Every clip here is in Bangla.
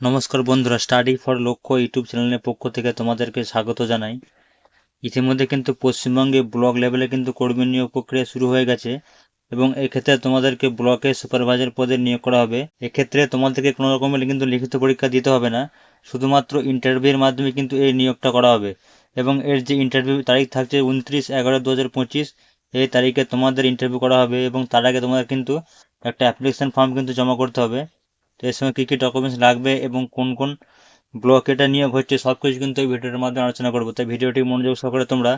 নমস্কার বন্ধুরা স্টাডি ফর লক্ষ্য ইউটিউব চ্যানেলের পক্ষ থেকে তোমাদেরকে স্বাগত জানাই। ইতিমধ্যে কিন্তু পশ্চিমবঙ্গে ব্লক লেভেলে কিন্তু কর্মী নিয়োগ প্রক্রিয়া শুরু হয়ে গেছে এবং এক্ষেত্রে তোমাদেরকে ব্লকে সুপারভাইজার পদে নিয়োগ করা হবে। এক্ষেত্রে তোমাদেরকে কোনো রকমের কিন্তু লিখিত পরীক্ষা দিতে হবে না, শুধুমাত্র ইন্টারভিউয়ের মাধ্যমে কিন্তু এই নিয়োগটা করা হবে এবং এর যে ইন্টারভিউ তারিখ থাকছে উনত্রিশ এগারো দু হাজার পঁচিশ, এই তারিখে তোমাদের ইন্টারভিউ করা হবে এবং তার আগে তোমাদের কিন্তু একটা অ্যাপ্লিকেশন ফর্ম কিন্তু জমা করতে হবে। তো এর সময় কী কী ডকুমেন্টস লাগবে এবং কোন কোন ব্লক এটা নিয়োগ হচ্ছে সব কিছু কিন্তু এই ভিডিওর মাধ্যমে আলোচনা করব। তাই ভিডিওটি মনোযোগ সহকারে তোমরা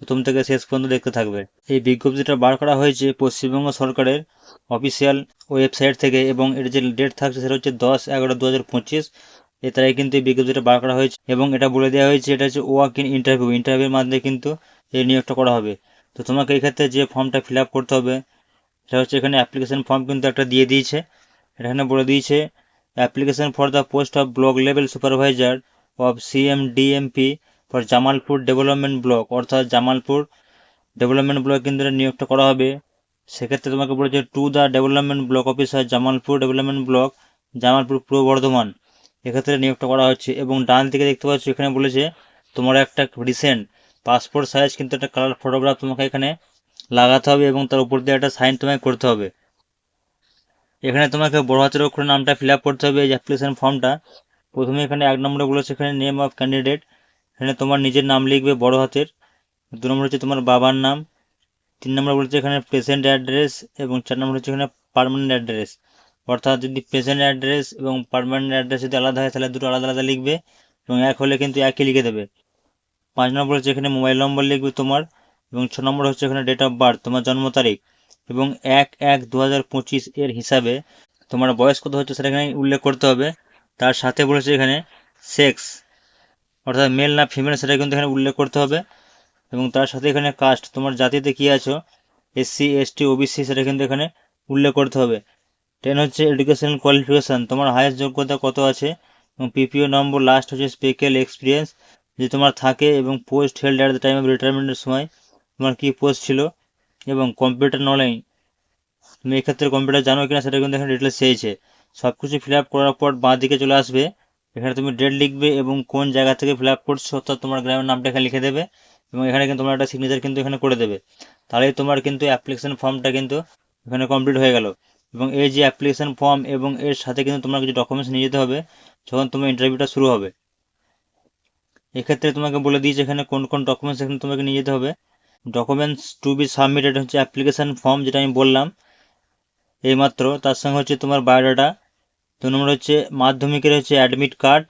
প্রথম থেকে শেষ পর্যন্ত দেখতে থাকবে। এই বিজ্ঞপ্তিটা বার করা হয়েছে পশ্চিমবঙ্গ সরকারের অফিসিয়াল ওয়েবসাইট থেকে এবং এর যে ডেট থাকছে সেটা হচ্ছে দশ এগারো দু হাজার পঁচিশ। এ তারিখে কিন্তু এই বিজ্ঞপ্তিটা বার করা হয়েছে এবং এটা বলে দেওয়া হয়েছে এটা হচ্ছে ওয়াক ইন ইন্টারভিউ ইন্টারভিউর মাধ্যমে কিন্তু এই নিয়োগটা করা হবে। তো তোমাকে এই ক্ষেত্রে যে ফর্মটা ফিল করতে হবে, সেটা হচ্ছে এখানে অ্যাপ্লিকেশন ফর্ম কিন্তু একটা দিয়ে দিয়েছে। এখানে বলে দিয়েছে application for the post of block level supervisor of CMDMP for Jamalpur development block অর্থাৎ জামালপুর ডেভেলপমেন্ট ব্লক কেন্দ্রে নিয়োগটা করা হবে। সেক্ষেত্রে তোমাকে বলেছে to the development block officer Jamalpur development block Jamalpur Purba Bardhaman. এক্ষেত্রে নিয়োগটা করা হচ্ছে এবং ডান দিকে দেখতে পাচ্ছ, এখানে বলেছে, তোমার একটা রিসেন্ট পাসপোর্ট সাইজ কিন্তু একটা কালার ফটোগ্রাফ তোমাকে এখানে লাগাতে হবে এবং তার উপর দিয়ে একটা সাইন তোমাকে করতে হবে। এখানে তোমাকে বড় হাতের অক্ষরে নামটা ফিল করতে হবে এই অ্যাপ্লিকেশন ফর্মটা প্রথমে এখানে এক নম্বরে বলেছে এখানে নেম অফ ক্যান্ডিডেট এখানে তোমার নিজের নাম লিখবে বড় হাতের। দু নম্বর হচ্ছে তোমার বাবার নাম, তিন নম্বর বলেছে এখানে প্রেজেন্ট অ্যাড্রেস এবং চার নম্বর হচ্ছে এখানে পারমানেন্ট অ্যাড্রেস অর্থাৎ যদি প্রেজেন্ট অ্যাড্রেস এবং পারমানেন্ট অ্যাড্রেস যদি আলাদা হয়, তাহলে দুটো আলাদা আলাদা লিখবে এবং এক হলে কিন্তু একই লিখে দেবে। পাঁচ নম্বর হচ্ছে এখানে মোবাইল নম্বর লিখবে তোমার এবং ছ নম্বর হচ্ছে এখানে ডেট অফ বার্থ তোমার জন্ম তারিখ। এবং এক এক দু এর হিসাবে তোমার বয়স কত হচ্ছে সেটা এখানে উল্লেখ করতে হবে। তার সাথে বলেছে এখানে সেক্স অর্থাৎ মেল না ফিমেল সেটা কিন্তু এখানে উল্লেখ করতে হবে। এবং তার সাথে এখানে কাস্ট তোমার জাতিতে কী আছো? এসসি এসটি ওবিসি সেটা কিন্তু এখানে উল্লেখ করতে হবে। টেন হচ্ছে এডুকেশনাল কোয়ালিফিকেশান তোমার হায়েস্ট যোগ্যতা কত আছে? এবং পিপিও নম্বর লাস্ট হচ্ছে স্পেকেল এক্সপিরিয়েন্স যে তোমার থাকে এবং post held at the time of রিটায়ারমেন্টের সময়, তোমার কী পোস্ট ছিল? এবং কম্পিউটার নলেজ তুমি এক্ষেত্রে কম্পিউটার জানো কিনা সেটা কিন্তু এখানে ডিটেলস চেয়েছে। সব কিছু ফিল আপ করার পর বাঁ দিকে চলে আসবে। এখানে তুমি ডেট লিখবে এবং কোন জায়গা থেকে ফিল আপ করছ অর্থাৎ তোমার গ্রামের নামটা এখানে লিখে দেবে এবং এখানে কিন্তু তোমার একটা সিগনেচার কিন্তু এখানে করে দেবে। তাহলেই তোমার কিন্তু অ্যাপ্লিকেশন ফর্মটা কিন্তু এখানে কমপ্লিট হয়ে গেল। এবং এই যে অ্যাপ্লিকেশন ফর্ম এবং এর সাথে কিন্তু তোমার কিছু ডকুমেন্টস নিয়ে যেতে হবে যখন তোমার ইন্টারভিউটা শুরু হবে। এক্ষেত্রে তোমাকে বলে দিয়েছে এখানে কোন কোন ডকুমেন্টস এখানে তোমাকে নিয়ে যেতে হবে। ডকুমেন্টস টু বি সাবমিটেড হচ্ছে অ্যাপ্লিকেশান ফর্ম যেটা আমি বললাম। এইমাত্র, তার সঙ্গে হচ্ছে তোমার বায়োডাটা দু নম্বর হচ্ছে মাধ্যমিকের হচ্ছে অ্যাডমিট কার্ড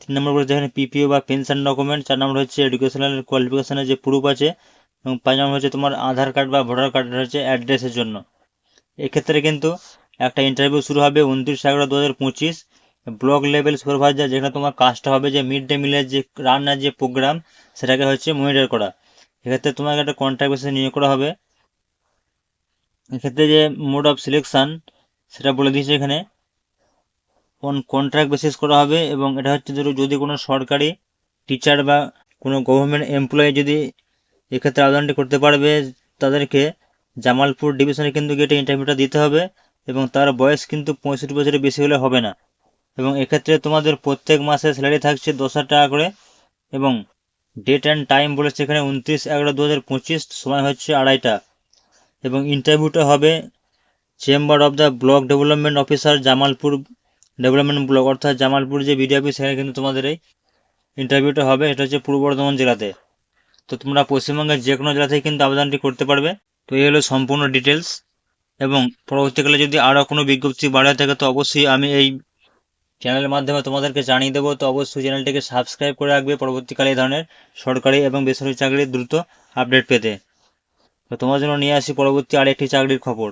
তিন নম্বর হচ্ছে এখানে পিপিও বা পেনশন ডকুমেন্ট চার নম্বর হচ্ছে এডুকেশনাল কোয়ালিফিকেশানের যে প্রুফ আছে, এবং পাঁচ নম্বর হচ্ছে তোমার আধার কার্ড বা ভোটার কার্ড হচ্ছে অ্যাড্রেসের জন্য। এক্ষেত্রে কিন্তু একটা ইন্টারভিউ শুরু হবে উনত্রিশ এগারো দু হাজার পঁচিশ। ব্লক লেভেল সুপারভাইজার যেখানে তোমার কাজটা হবে, যে মিড ডে মিলের যে রান্নার যে প্রোগ্রাম সেটাকে হচ্ছে মনিটর করা। এক্ষেত্রে তোমাকে একটা কন্ট্রাক্ট বেসিসে নিয়োগ করা হবে। এক্ষেত্রে যে মোড অফ সিলেকশান সেটা বলে দিয়েছে এখানে। কোন কন্ট্রাক্ট বেসিস করা হবে এবং এটা হচ্ছে ধরো যদি কোনো সরকারি টিচার বা কোনো গভর্নমেন্ট এমপ্লয়ি যদি এক্ষেত্রে আবেদনটি করতে পারবে, তাদেরকে জামালপুর ডিভিশনে কিন্তু গেটে ইন্টারভিউটা দিতে হবে এবং তার বয়স কিন্তু পঁয়ষট্টি বছরের বেশি হলে হবে না। এবং এক্ষেত্রে তোমাদের প্রত্যেক মাসে স্যালারি থাকছে দশ হাজার টাকা করে এবং ডেট অ্যান্ড টাইম বলেছে এখানে উনত্রিশ এগারো দু হাজার পঁচিশ, সময় হচ্ছে আড়াইটা। এবং ইন্টারভিউটা হবে chamber of the block development officer Jamalpur development block অর্থাৎ জামালপুর যে বিডি অফিস সেখানে কিন্তু তোমাদের এই ইন্টারভিউটা হবে। এটা হচ্ছে পূর্ব বর্ধমান জেলাতে। তো তোমরা পশ্চিমবঙ্গের যে কোনো জেলা থেকে কিন্তু আবেদনটি করতে পারবে। তো এই হলো সম্পূর্ণ ডিটেলস এবং পরবর্তীকালে যদি আরও কোনো বিজ্ঞপ্তি বাড়ায় থাকে, তো অবশ্যই আমি এই চ্যানেলের মাধ্যমে তোমাদেরকে জানিয়ে দেবো, তো অবশ্যই চ্যানেলটিকে সাবস্ক্রাইব করে রাখবে। পরবর্তীকালে এই ধরনের সরকারি এবং বেসরকারি চাকরির দ্রুত আপডেট পেতে। তো তোমার জন্য নিয়ে আসি পরবর্তী আরেকটি চাকরির খবর।